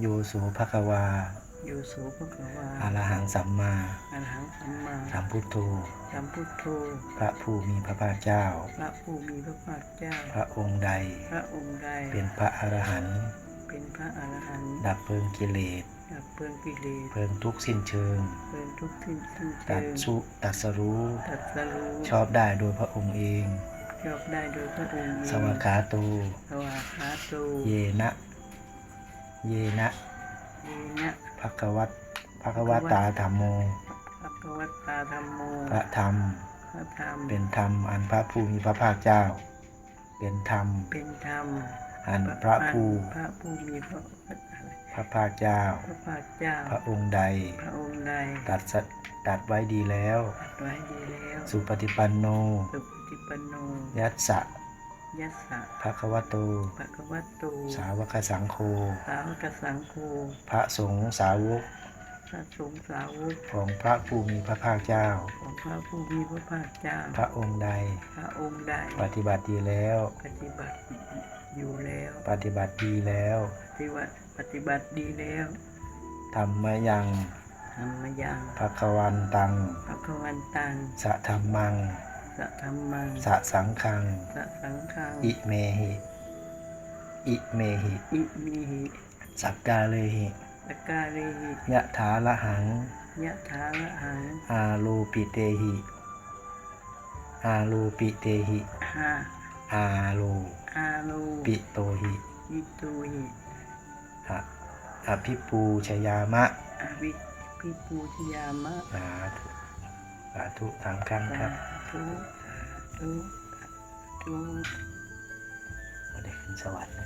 โยโสภควาโยโสภควาอรหังสัมมาอรหังสัมมาสัมพุทโธสัมพุทโธ พระผู้มีพระภาคเจ้า พระผู้มีพระภาคเจ้า พระองค์ใด พระองค์ใด เป็นพระอรหันต์เป็นพระอรหันต์ดับเพลิงกิเลสดับเพลิงกิเลสเพลิงทุกข์สิ้นเชิงเพลิงทุกข์สิ้นสิ้นตัเชิดงสุตัดสรู้ตัดสรู้ชอบได้โดยพระองค์เองชอบได้โดยพระองค์เองสวากขาโตสวากขาโตเยนะ เยนะเยนะภคววัตภควตาธรรมโมพระกวัตตาธรรมโมพระธรรมพระธรรม เป็นธรรมอันพระผู้มีพระภาคเจ้า เป็นธรรม เป็นธรรม อันพระผู้พระผู้มีพระอะไรพระภาคเจ้า พระภาคเจ้า พระองค์ใด พระองค์ใด ตัดสตัดไว้ดีแล้ว ตัดไว้ดีแล้ว สุปฏิปันโน สุปฏิปันโน ยัสสะ ยัสสะภควโตภะคะวะโตสาวกสังโฆ สาวกสังโฆพระสงฆ์สาวกพระสงฆ์สาวกของพระผู้มีพระภาคเจ้า ของพระผู้มีพระภาคเจ้า พระองค์ใด พระองค์ใดปฏิบัติดีแล้ว ปฏิบัติอยู่แล้วปฏิบัติดีแล้ว ปฏิบัติปฏิบัติดีแล้วธรรมยังทำมายังภควันตัง พระควันตัง สะธรรมัง สัทธรรมังสะสังคังสัสังฆัง อิเมหิ อิเมหิ อิมิหิสักกาเลหิตะกาเรหิยะถาละหัง ยะถาละหัง อาลูปิเตหิ อาลูปิเตหิ หาอาลูอาโลปิโตหิอิตูหิอะอภิปูชยามะอวิพิปูชยามะ สาธุสาธุสามครั้งครับทุ ทุทุไม่ได้ขึ้นสวรรค์แล้